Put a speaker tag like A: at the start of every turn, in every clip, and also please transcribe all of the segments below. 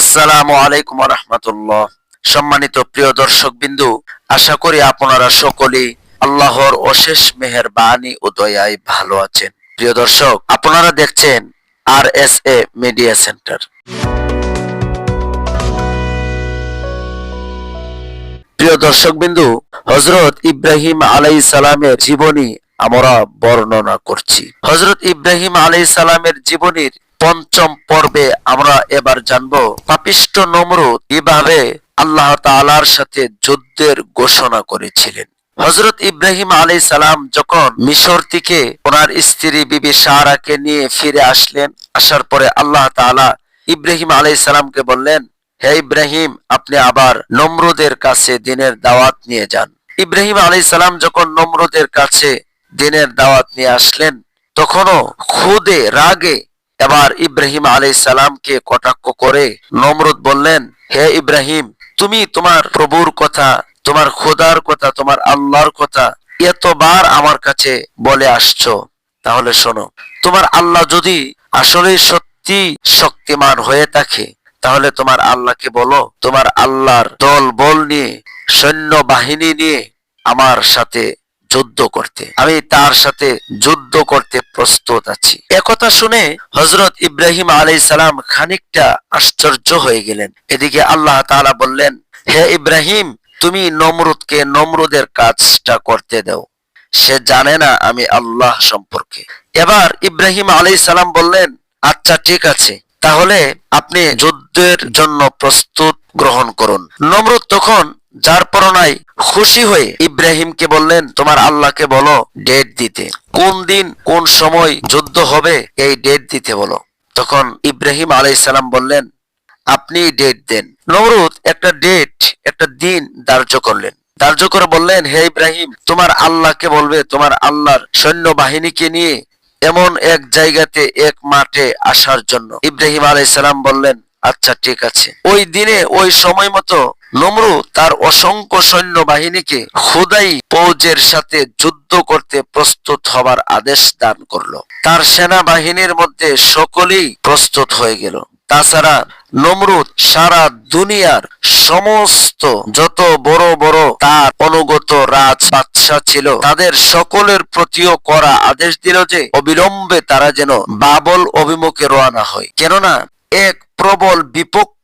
A: আসসালামু আলাইকুম রহমতুল্লাহ। সম্মানিত প্রিয় দর্শক বিন্দু, আশা করি আপনারা সকলেই আল্লাহর অশেষ মেহেরবানি ও দয়ায় ভালো আছেন। প্রিয় দর্শক, আপনারা দেখছেন R S A media centre. প্রিয় দর্শক বিন্দু হজরত ইব্রাহিম আলাই সালামের জীবনী আমরা বর্ণনা করছি। হজরত ইব্রাহিম আলাই সালামের জীবনীর পঞ্চম পর্বে আমরা এবার জানব পাপিষ্ট নমরুদ কীভাবে আল্লাহ তাআলার সাথে যুদ্ধের ঘোষণা করেছিলেন। হজরত ইব্রাহিম আলাই সালাম যখন মিশর থেকে ওনার স্ত্রী বিবি সারাকে নিয়ে ফিরে আসলেন, আসার পরে আল্লাহ তাআলা ইব্রাহিম আলাই সালামকে বললেন, হে ইব্রাহিম, আপনি আবার নমরুদের কাছে দিনের দাওয়াত নিয়ে যান। ইব্রাহিম আলাই সালাম যখন নমরুদের কাছে দিনের দাওয়াত নিয়ে আসলেন, তখনও খুদে, রাগে এবার ইব্রাহিম আলাই সালামকে কটাক্ষ করে নমরুদ বললেন, হে ইব্রাহিম, তুমি তোমার প্রভুর কথা, তোমার খোদার কথা, তোমার আল্লাহর কথা এতবার আমার কাছে বলে আসছো। তাহলে শোনো, তোমার আল্লাহ যদি আসলে সত্যি শক্তিমান হয়ে থাকে, তাহলে তোমার আল্লাহকে বলো, তোমার আল্লাহর দল বল নিয়ে সৈন্য বাহিনী নিয়ে আমার সাথে যুদ্ধ করতে। আমি তার সাথে যুদ্ধ করতে প্রস্তুত আছি। একথা শুনে হজরত ইব্রাহিম আলাই সালাম খানিকটা আশ্চর্য হয়ে গেলেন। এদিকে আল্লাহ তাআলা বললেন, হে ইব্রাহিম, তুমি নমরুদকে নমরুদের কাজটা করতে দাও। সে জানে না আমি আল্লাহ সম্পর্কে। এবার ইব্রাহিম আলাই সালাম বললেন আচ্ছা ঠিক আছে। তাহলে আপনি যুদ্ধের জন্য প্রস্তুত গ্রহণ করুন। নমরুদ তখন যার পরনায় খুশি হয়ে ইব্রাহিমকে বললেন, তোমার আল্লাহকে বলো ডেট দিতে। কোন দিন, কোন সময় যুদ্ধ হবে, এই ডেট দিতে বলো। তখন ইব্রাহিম আলাইসালাম বললেন, আপনি ডেট দেন। নমরুদ একটা ডেট, একটা দিন ধার্য করলেন। ধার্য করে বললেন, হে ইব্রাহিম, তোমার আল্লাহকে বলবে, তোমার আল্লাহর সৈন্য বাহিনীকে নিয়ে এমন এক জায়গাতে এক মাঠে আসার জন্য। ইব্রাহিম আলাইসালাম বললেন আচ্ছা ঠিক আছে। ওই দিনে, ওই সময় মতো নমরু তার অসংখ্য সৈন্য বাহিনীকে খুদাই ফৌজের সাথে যুদ্ধ করতে প্রস্তুত হবার আদেশ দান করল। তার সেনাবাহিনীর মধ্যে সকলেই প্রস্তুত হয়ে গেল। তাছাড়া নমরুদ সারা দুনিয়ার সমস্ত যত বড় বড় তার অনুগত রাজ বাদশাহ ছিল, তাদের সকলের প্রতিও করা আদেশ দিল যে, অবিলম্বে তারা যেন বাবল অভিমুখে রওনা হয়। কেননা, এক প্রবল বিপক্ষ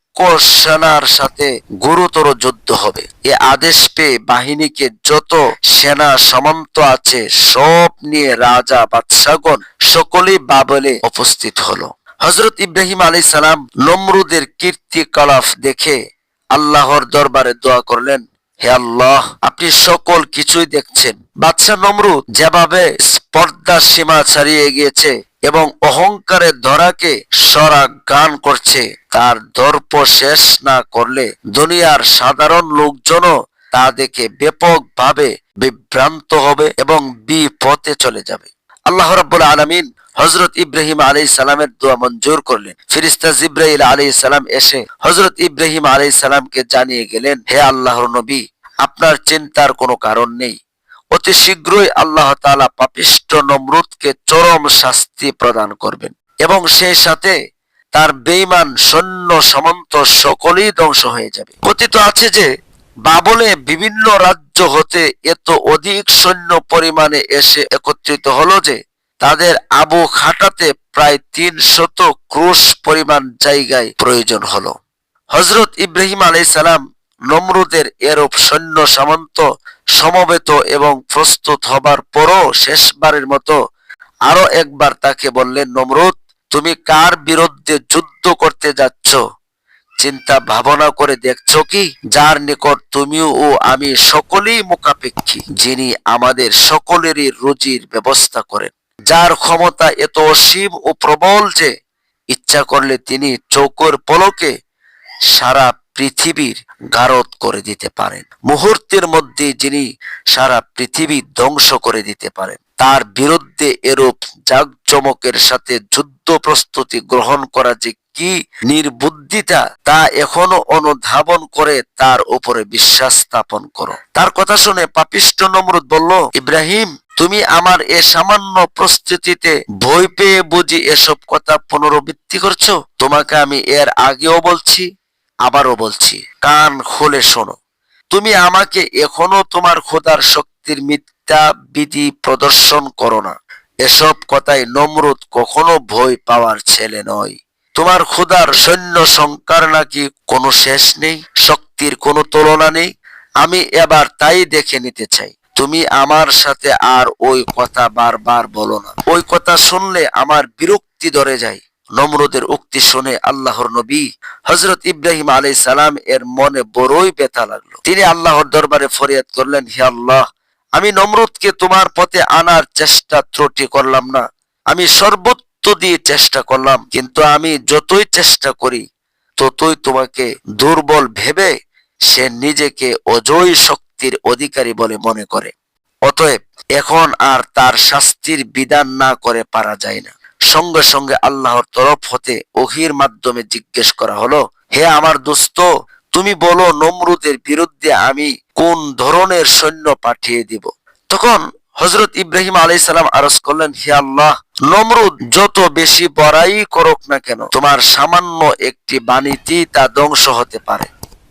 A: সেনার সাথে গুরুতর যুদ্ধ হবে। এ আদেশ পেয়ে বাহিনীকে যত সেনা সামন্ত আছে, সব নিয়ে রাজা বাদশাগণ সকলেই বাবলে উপস্থিত হলো। হজরত ইব্রাহিম আলী সালাম নমরুদের কীর্তিকলাপ দেখে আল্লাহর দরবারে দোয়া করলেন, হে আল্লাহ, আপনি সকল কিছুই দেখছেন। বাদশাহ নমরুদ যেভাবে স্পর্ধা সীমা ছাড়িয়ে গিয়েছে এবং অহংকারের ধরাকে সরা গান করছে। তার দর্প শেষ না করলে দুনিয়ার সাধারণ লোকজনও তা দেখে ব্যাপকভাবে বিভ্রান্ত হবে এবং বিপথে চলে যাবে। আল্লাহ রাব্বুল আলামিন হজরত ইব্রাহিম আলী সালামের দোয়া মঞ্জুর করলেন। ফিরিস্তা জিব্রাইল আলী সালাম এসে হজরত ইব্রাহিম আলী সালামকে জানিয়ে গেলেন, হে আল্লাহর নবী, আপনার চিন্তার কোনো কারণ নেই। অতি শীঘ্রই আল্লাহ তাআলা পাপিষ্ট নমরুদকে চরম শাস্তি প্রদান করবেন এবং সেই সাথে তার বেঈমান, সৈন্য, সামন্ত সকলেই ধ্বংস হয়ে যাবে। কথিত আছে যে, বাবলে বিভিন্ন রাজ্য হতে এত অধিক সৈন্য পরিমাণে এসে একত্রিত হলো যে, তাদের আবু খাটাতে প্রায় তিন শত ক্রুশ পরিমাণ জায়গায় প্রয়োজন হলো। হজরত ইব্রাহিম আলাই সালাম নমরুদের এরূপ সৈন্য, সামন্ত সমবেত এবং প্রস্তুত হবার পরও শেষবারের মতো আরও একবার তাকে বললেন, নমরুদ, তুমি কার বিরুদ্ধে যুদ্ধ করতে যাচ্ছ? চিন্তা ভাবনা করে দেখছ কি? যার নিকট তুমিও ও আমি সকলেই মুখাপেক্ষী, যিনি আমাদের সকলেরই রুজির ব্যবস্থা করেন। যার ক্ষমতা এত অসীম ও প্রবল যে ইচ্ছা করলে তিনি চৌকর পলকে সারা পৃথিবীর গারদ করে দিতে পারেন। মুহূর্তের মধ্যে যিনি সারা পৃথিবী ধ্বংস করে দিতে পারেন। তার বিরুদ্ধে এরূপ জাকজমকের সাথে যুদ্ধ প্রস্তুতি গ্রহণ করা যে কি নির্বুদ্ধিতা, তা এখনও অনুধাবন করে তার উপরে বিশ্বাস স্থাপন করো। তার কথা শুনে পাপিষ্ট নমরুদ বলল, ইব্রাহিম, তুমি আমার এ সামান্য প্রস্তুতিতে ভয় পেয়ে বুঝি এসব কথা পুনরাবৃত্তি করছ? তোমাকে আমি এর আগেও বলছি আবারও বলছি, কান খুলে শোনো। তুমি আমাকে এখনও তোমার খোদার শক্তির মিথ্যা বিধি প্রদর্শন করো না। এসব কথায় নমরুদ কখনো ভয় পাওয়ার ছেলে নয়। তোমার খোদার সৈন্য সংখ্যার নাকি কোনো শেষ নেই, শক্তির কোনো তুলনা নেই? আমি এবার তাই দেখে নিতে চাই। তুমি আমার সাথে আর ওই কথা বারবার বলো না। ওই কথা শুনলে আমার বিরক্তি ধরে যায়। নমরুদের উক্তি শুনে আল্লাহর নবী হজরত ইব্রাহিম আলাই সালাম এর মনে বড়ই ব্যথা লাগল। তিনি আল্লাহর দরবারে ফরিয়াদ করলেন, হে আল্লাহ, আমি নমরুদকে তোমার পথে আনার চেষ্টা ত্রুটি করলাম না। আমি সর্বোচ্চ দিয়ে চেষ্টা করলাম, কিন্তু আমি যতই চেষ্টা করি, ততই তোমাকে দুর্বল ভেবে সে নিজেকে অজয় শক্তির অধিকারী বলে মনে করে। অতএব এখন আর তার শাস্তির বিধান না করে পারা যায় না। সঙ্গে সঙ্গে আল্লাহর তরফ হতে ওহির মাধ্যমে জিজ্ঞেস করা হলো, হে আমার দোস্ত, তুমি বলো নমরুদের বিরুদ্ধে আমি কোন ধরনের সৈন্য পাঠিয়ে দিব? তখন হজরত ইব্রাহিম আলাই সালাম আরজ করলেন, হে আল্লাহ, নমরুদ যত বেশি বড়াই করুক না কেন, তোমার সামান্য একটি বাণীতেই তা ধ্বংস হতে পারে।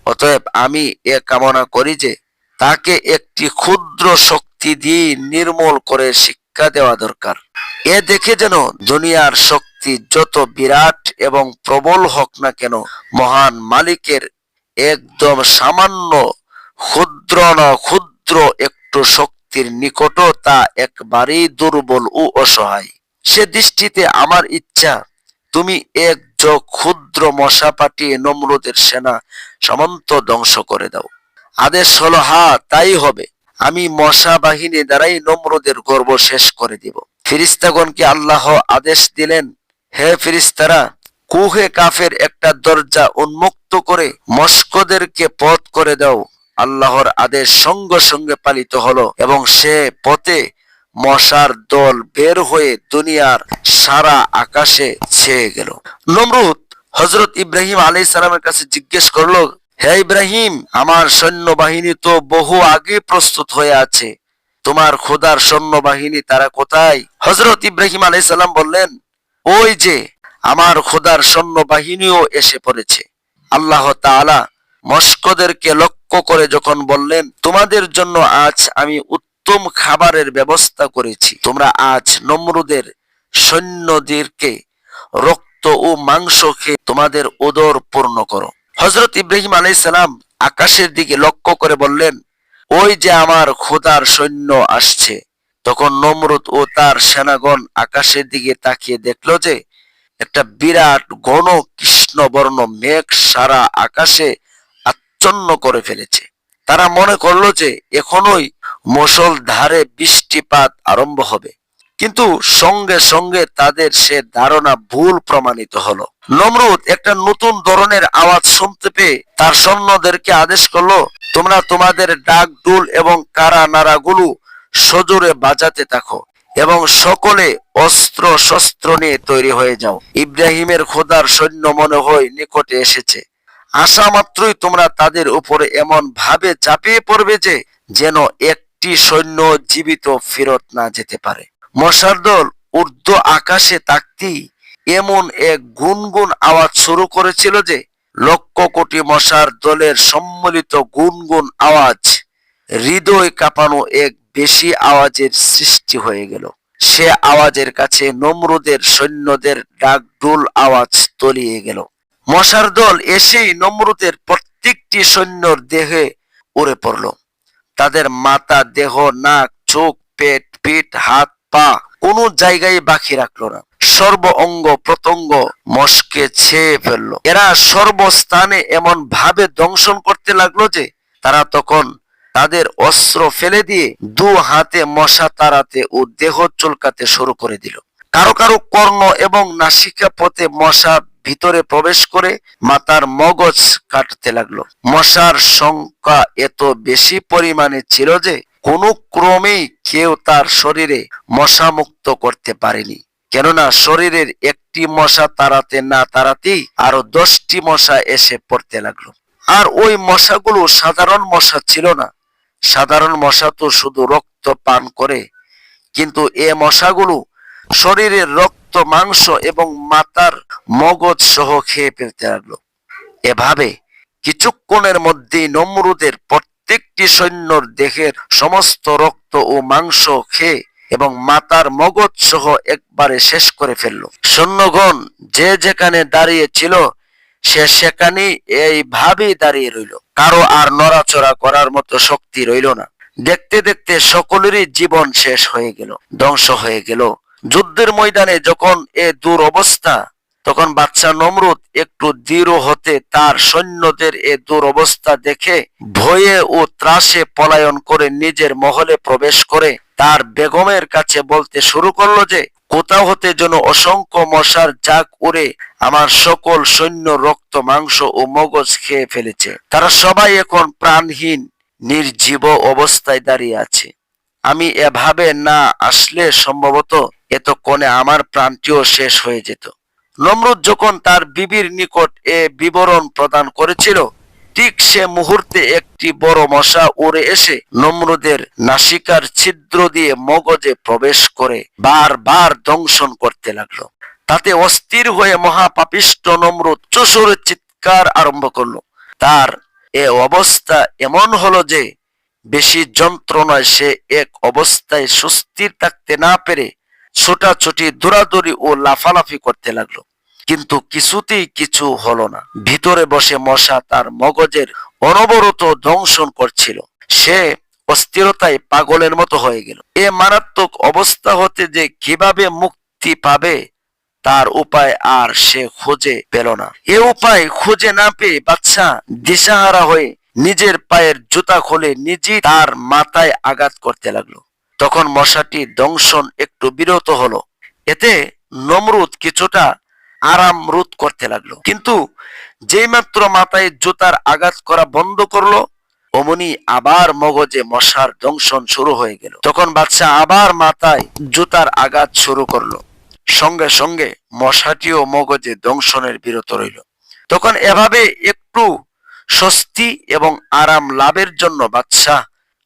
A: অতএব আমি এ কামনা করি যে তাকে একটি ক্ষুদ্র শক্তি দিয়ে নির্মূল করে শিক্ষা দেওয়া দরকার। এ দেখে যেন দুনিয়ার শক্তি যত বিরাট এবং প্রবল হোক না কেন, মহান মালিকের একদম সামান্য ক্ষুদ্র না ক্ষুদ্র একটু শক্তির নিকট তা একবারেই দুর্বল ও অসহায়। সে দৃষ্টিতে আমার ইচ্ছা, তুমি এক যোগ ক্ষুদ্র মশা পাঠিয়ে নমরুদের সেনা সমন্ত ধ্বংস করে দাও। আদেশ হলো হা তাই হবে। আমি মশা বাহিনী দ্বারাই নম্রদের গর্ব শেষ করে দিব। ফিরিস্তাগণকে আল্লাহ আদেশ দিলেন, হে ফিরিস্তারা, কুহে কাফের একটা দরজা উন্মুক্ত করে মস্কদেরকে পথ করে দাও। আল্লাহর আদেশ সঙ্গে সঙ্গে পালিত হলো এবং সে পথে মশার দল বের হয়ে দুনিয়ার সারা আকাশে ছেয়ে গেল। নমরুদ হজরত ইব্রাহিম আলাই সালামের কাছে জিজ্ঞেস করল হে ইব্রাহিম, আমার সৈন্যবাহিনী তো বহু আগে প্রস্তুত হয়ে আছে। তোমার খোদার সৈন্যবাহিনী তারা কোথায়? হজরত ইব্রাহিম আলাই সালাম বললেন, ওই যে, আমার খোদার সৈন্যবাহিনীও এসে পড়েছে। আল্লাহ তাআলা মস্কদেরকে লক্ষ্য করে যখন বললেন, তোমাদের জন্য আজ আমি উত্তম খাবারের ব্যবস্থা করেছি। তোমরা আজ নমরুদের সৈন্যদেরকে রক্ত ও মাংস খেয়ে তোমাদের ওদর পূর্ণ করো। হজরত ইব্রাহিম আলাই সালাম আকাশের দিকে লক্ষ্য করে বললেন, ওই যে আমার খোদার সৈন্য আসছে। তখন নমরুদ ও তার সেনাগণ আকাশের দিকে তাকিয়ে দেখল যে, একটা বিরাট ঘন কৃষ্ণবর্ণ মেঘ সারা আকাশে আচ্ছন্ন করে ফেলেছে। তারা মনে করল যে, এখনোই মুসল ধারে বৃষ্টিপাত আরম্ভ হবে। কিন্তু সঙ্গে সঙ্গে তাদের সে ধারণা ভুল প্রমাণিত হলো। নমরুদ একটা নতুন ধরনের আওয়াজ শুনতে পেয়ে তার সৈন্যদেরকে আদেশ করল, তোমরা তোমাদের ডাক, ডুল এবং কারা নাড়াগুলো সজোরে বাজাতে থাকো এবং সকলে অস্ত্র শস্ত্র নিয়ে তৈরি হয়ে যাও। ইব্রাহিমের খোদার সৈন্য মনে হয় নিকটে এসেছে। আসা মাত্রই তোমরা তাদের উপরে এমন ভাবে চাপিয়ে পড়বে যে, যেন একটি সৈন্য জীবিত ফেরত না যেতে পারে। মশার দল ঊর্ধ্ব আকাশে তাকতেই এমন এক গুনগুন আওয়াজ শুরু করেছিল যে লক্ষ কোটি মশার দলের সম্মিলিত গুনগুন আওয়াজ, হৃদয় কাঁপানো এক বেশি আওয়াজের সৃষ্টি হয়ে গেল। সে আওয়াজের কাছে নমরুদের সৈন্যদের ডাকডুল আওয়াজ তলিয়ে গেল। মশার দল এসেই নমরুদের প্রত্যেকটি সৈন্যর দেহে উড়ে পড়ল। তাদের মাথা দেহ, নাক, চোখ, পেট, পিঠ, হাত পা কোনো জায়গায় বাকি রাখল না। সর্ব অঙ্গ প্রত্যঙ্গ মস্কে ছেয়ে ফেলল। এরা সর্বস্থানে এমন ভাবে দংশন করতে লাগল যে, তারা তখন তাদের অস্ত্র ফেলে দিয়ে দু হাতে মশা তাড়াতে ও দেহ চুলকাতে শুরু করে দিল। কারও কারও কর্ণ এবং নাসিকা পথে মশা ভিতরে প্রবেশ করে মাতার মগজ কাটতে লাগল। মশার সংখ্যা এত বেশি পরিমাণে ছিল যে কোনো ক্রমেই কেউ তার শরীরে মশা মুক্ত করতে পারেনি। কেননা শরীরের একটি মশা তাড়াতে না তাড়াতেই আরও দশটি মশা এসে পড়তে লাগল। আর ওই মশাগুলো সাধারণ মশা ছিল না। সাধারণ মশা তো শুধু রক্ত পান করে, কিন্তু এ মশাগুলো শরীরের রক্ত, মাংস এবং মাতার মগজ সহ খেয়ে ফেলতে লাগল। এভাবে কিছুক্ষণের মধ্যেই নমরুদের প্রত্যেকটি সৈন্যর দেহের সমস্ত রক্ত ও মাংস খেয়ে এবং মাতার মগজ সহ একবারে শেষ করে ফেলল। সৈন্যগণ যে যেখানে দাঁড়িয়ে ছিল, সে সেখানেই এইভাবেই দাঁড়িয়ে রইল। কারও আর নড়াচড়া করার মতো শক্তি রইল না। দেখতে দেখতে সকলেরই জীবন শেষ হয়ে গেল, ধ্বংস হয়ে গেল। যুদ্ধের ময়দানে যখন এ দূর অবস্থা তখন বাচ্চা নমরুদ একটু দৃঢ় হতে তার সৈন্যদের এ দুরবস্থা দেখে ভয়ে ও ত্রাসে পলায়ন করে নিজের মহলে প্রবেশ করে তার বেগমের কাছে বলতে শুরু করল যে, কোথাও হতে যেন অসংখ্য মশার জাগ উড়ে আমার সকল সৈন্য রক্ত, মাংস ও মগজ খেয়ে ফেলেছে। তারা সবাই এখন প্রাণহীন, নির্জীব অবস্থায় দাঁড়িয়ে আছে। আমি এভাবে না আসলে সম্ভবত এতক্ষণে আমার প্রাণটিও শেষ হয়ে যেত। নমরুদ যখন তার বিবির নিকট এ বিবরণ প্রদান করেছিল। ঠিক সে মুহূর্তে একটি বড় মশা উড়ে এসে নমরুদের নাসিকার ছিদ্র দিয়ে মগজে প্রবেশ করে বারবার দংশন করতে লাগল। তাতে অস্থির হয়ে মহাপাপিষ্ট নমরুদ চোষরে চিৎকার আরম্ভ করল। তার এ অবস্থা এমন হলো যে বেশি যন্ত্রণায় সে এক অবস্থায় সুস্থির থাকতে না পেরে ছোটাছুটি, দৌড়াদৌড়ি ও লাফালাফি করতে লাগল। কিন্তু কিছুতেই কিছু হলো না। ভিতরে বসে মশা তার মগজের অনবরত দংশন করছিল। সে অস্থিরতায় পাগলের মতো হয়ে গেল। এ মারাত্মক অবস্থা হতে যে কীভাবে মুক্তি পাবে, তার উপায় আর সে খুঁজে পেল না। এ উপায় খুঁজে না পেয়ে বাচ্চা দিশাহারা হয়ে নিজের পায়ের জুতা খুলে নিজেই তার মাথায় আঘাত করতে লাগল। তখন মশাটি দংশন একটু বিরত হলো। এতে নমরুদ কিছুটা আরাম রোধ করতে লাগল। কিন্তু যেই মাত্র মাথায় জুতার আঘাত করা বন্ধ করল, অমনি আবার মগজে মশার দংশন শুরু হয়ে গেল। তখন বাচ্চা আবার মাথায় জুতার আঘাত শুরু করল। সঙ্গে সঙ্গে মশাটিও মগজে দংশনের বিরত রইল। তখন এভাবে একটু স্বস্তি এবং আরাম লাভের জন্য বাদশাহ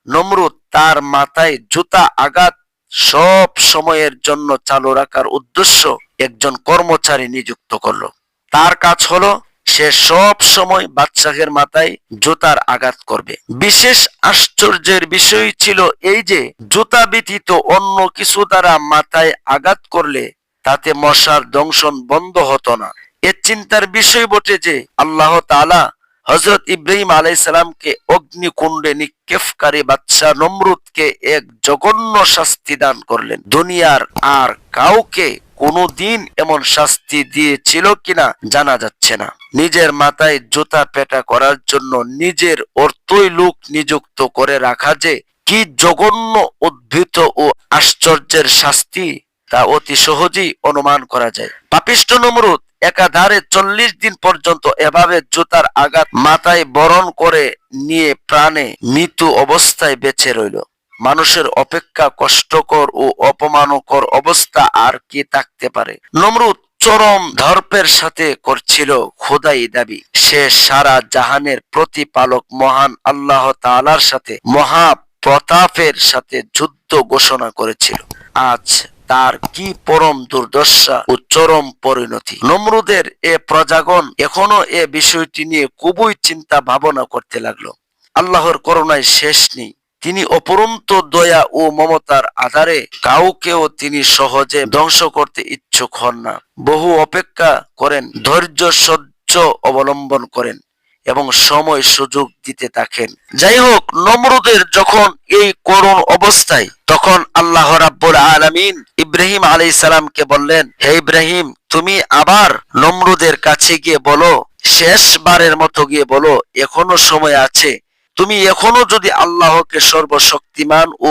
A: নমরুদ তার মাথায় জুতা আঘাত সব সময়ের জন্য চালু রাখার উদ্দেশ্য একজন কর্মচারী নিযুক্ত করল। তার কাজ হলো, সে সব সময় বাদশাহের মাথায় জুতার আঘাত করবে। বিশেষ আশ্চর্যের বিষয় ছিল এই যে, জুতা ব্যতীত অন্য কিছু দ্বারা মাথায় আঘাত করলে তাতে মশার দংশন বন্ধ হতো না। এ চিন্তার বিষয় বটে যে, আল্লাহ তাআলা হজরত ইব্রাহিম আলাইসালামকে অগ্নিকুণ্ডে নিক্ষেপকারী বাদশাহ নমরুদকে এক জঘন্য শাস্তি দান করলেন। দুনিয়ার আর কাউকে কোনোদিন এমন শাস্তি দিয়েছিল কিনা জানা যাচ্ছে না। নিজের মাথায় জুতা পেটা করার জন্য নিজের অর্থই লোক নিযুক্ত করে রাখা যে কি জঘন্য, উদ্ভূত ও আশ্চর্যের শাস্তি তা অতি সহজেই অনুমান করা যায়। পাপিষ্ট নমরুদ একাধারে চল্লিশ দিন পর্যন্ত এভাবে জুতার আঘাত মাথায় বরণ করে নিয়ে প্রাণে মৃত্যু অবস্থায় বেঁচে রইল। মানুষের অপেক্ষা কষ্টকর ও অপমানকর অবস্থা আর কি থাকতে পারে? নমরুদ চরম ধর্পের সাথে করছিল খোদাই দাবি। সে সারা জাহানের প্রতিপালক মহান আল্লাহ তাআলার সাথে মহা প্রতাপের সাথে যুদ্ধ ঘোষণা করেছিল। আজ তার কি পরম দুর্দশা ও চরম পরিণতি? নমরুদের এ প্রজাগণ এখনও এ বিষয়টি নিয়ে খুবই চিন্তা ভাবনা করতে লাগল। আল্লাহর করুণায় শেষ নেই। তিনি অপরন্ত দয়া ও মমতার আধারে কাউকেও তিনি সহজে ধ্বংস করতে ইচ্ছুক হন না। বহু অপেক্ষা করেন, ধৈর্য সহ্য অবলম্বন করেন এবং সময় সুযোগ দিতে থাকেন। যাই হোক, নমরুদের যখন এই করুণ অবস্থায়, তখন আল্লাহ রাব্বুল আলামিন ইব্রাহিম আলাইহিস সালামকে বললেন, হে ইব্রাহিম, তুমি আবার নমরুদের কাছে গিয়ে বলো, শেষবারের মতো গিয়ে বলো, এখনও সময় আছে তুমি এখনও যদি আল্লাহকে সর্বশক্তিমান ও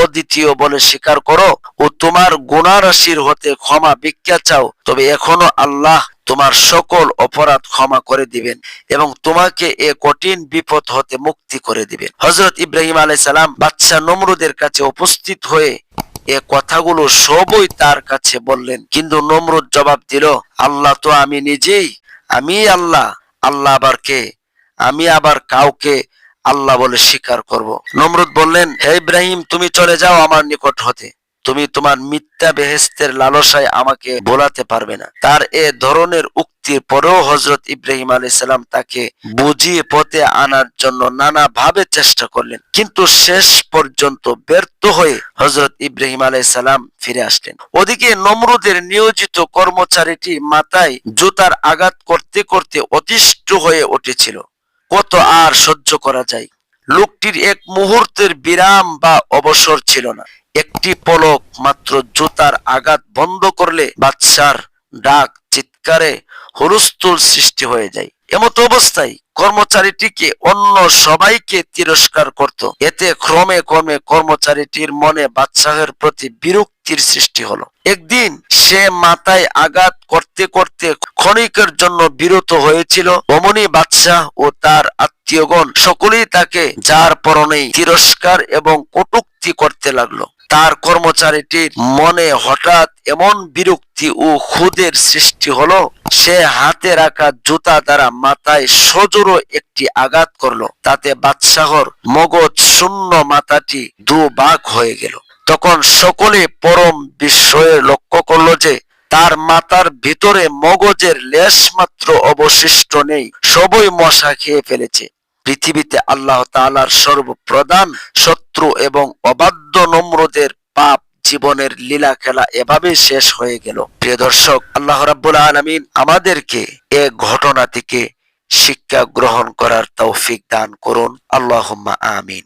A: অদ্বিতীয় বলে স্বীকার করো ও তোমার গুণারাশির হতে ক্ষমা ভিক্ষা চাও, তবে এখনও আল্লাহ তোমার সকল অপরাধ ক্ষমা করে দিবেন এবং তোমাকে এ কঠিন বিপদ হতে মুক্তি করে দিবেন। হজরত ইব্রাহিম আলাই সালাম বাচ্চা নমরুদের কাছে উপস্থিত হয়ে এ কথাগুলো সবই তার কাছে বললেন। কিন্তু নমরুদ জবাব দিল, আল্লাহ তো আমি নিজেই আমি আল্লাহ। আল্লাহ আবার কে? আমি আবার কাউকে আল্লাহ বলে স্বীকার করব। নমরুদ বললেন, হে ইব্রাহিম, তুমি চলে যাও আমার নিকট হতে। তুমি তোমার মিথ্যা বেহেস্তের লালসায় আমাকে বোলাতে পারবে না। তার এ ধরনের উক্তির পরেও হজরত ইব্রাহিম আলাইসাল্লাম তাকে বুঝিয়ে পথে আনার জন্য নানা ভাবে চেষ্টা করলেন। কিন্তু শেষ পর্যন্ত ব্যর্থ হয়ে হজরত ইব্রাহিম আলাইসাল্লাম ফিরে আসলেন। ওদিকে নমরুদের নিয়োজিত কর্মচারীটি মাথায় জুতার আঘাত করতে করতে অতিষ্ঠ হয়ে উঠেছিল। কত আর সহ্য করা যায়? লোকটির এক মুহূর্তের বিরাম বা অবসর ছিল না। একটি পলক মাত্র জুতার আঘাত বন্ধ করলে বাদশার ডাক, চিৎকারে হুলস্থুল সৃষ্টি হয়ে যায়। এমত অবস্থায় কর্মচারীটিকে অন্য সবাইকে তিরস্কার করত। এতে ক্রমে ক্রমে কর্মচারীটির মনে বাদশাহের প্রতি বিরক্তির সৃষ্টি হলো। একদিন সে মাথায় আঘাত করতে করতে ক্ষণিকের জন্য বিরত হয়েছিল। অমনি বাদশাহ ও তার আত্মীয়গণ সকলেই তাকে যার পরনেই তিরস্কার এবং কটুক্তি করতে লাগল। তার কর্মচারীটির মনে হঠাৎ এমন বিরক্তি ও ক্ষুদের সৃষ্টি হলো, সে হাতে রাখা জুতা দ্বারা মাথায় সজোরো একটি আঘাত করল, তাতে বাদশাহর মগজ শূন্য মাথাটি দু ভাগ হয়ে গেল। তখন সকলে পরম বিস্ময়ে লক্ষ্য করল যে, তার মাথার ভিতরে মগজের লেশ মাত্র অবশিষ্ট নেই, সবই মশা খেয়ে ফেলেছে। পৃথিবীতে আল্লাহ তালার সর্বপ্রধান শত্রু এবং অবাধ্য নম্রদের পাপ জীবনের লীলা খেলা এভাবে শেষ হয়ে গেল। প্রিয় দর্শক, আল্লাহ রাব্বুল আলমিন আমাদেরকে এ ঘটনা থেকে শিক্ষা গ্রহণ করার তৌফিক দান করুন। আল্লাহ আমিন।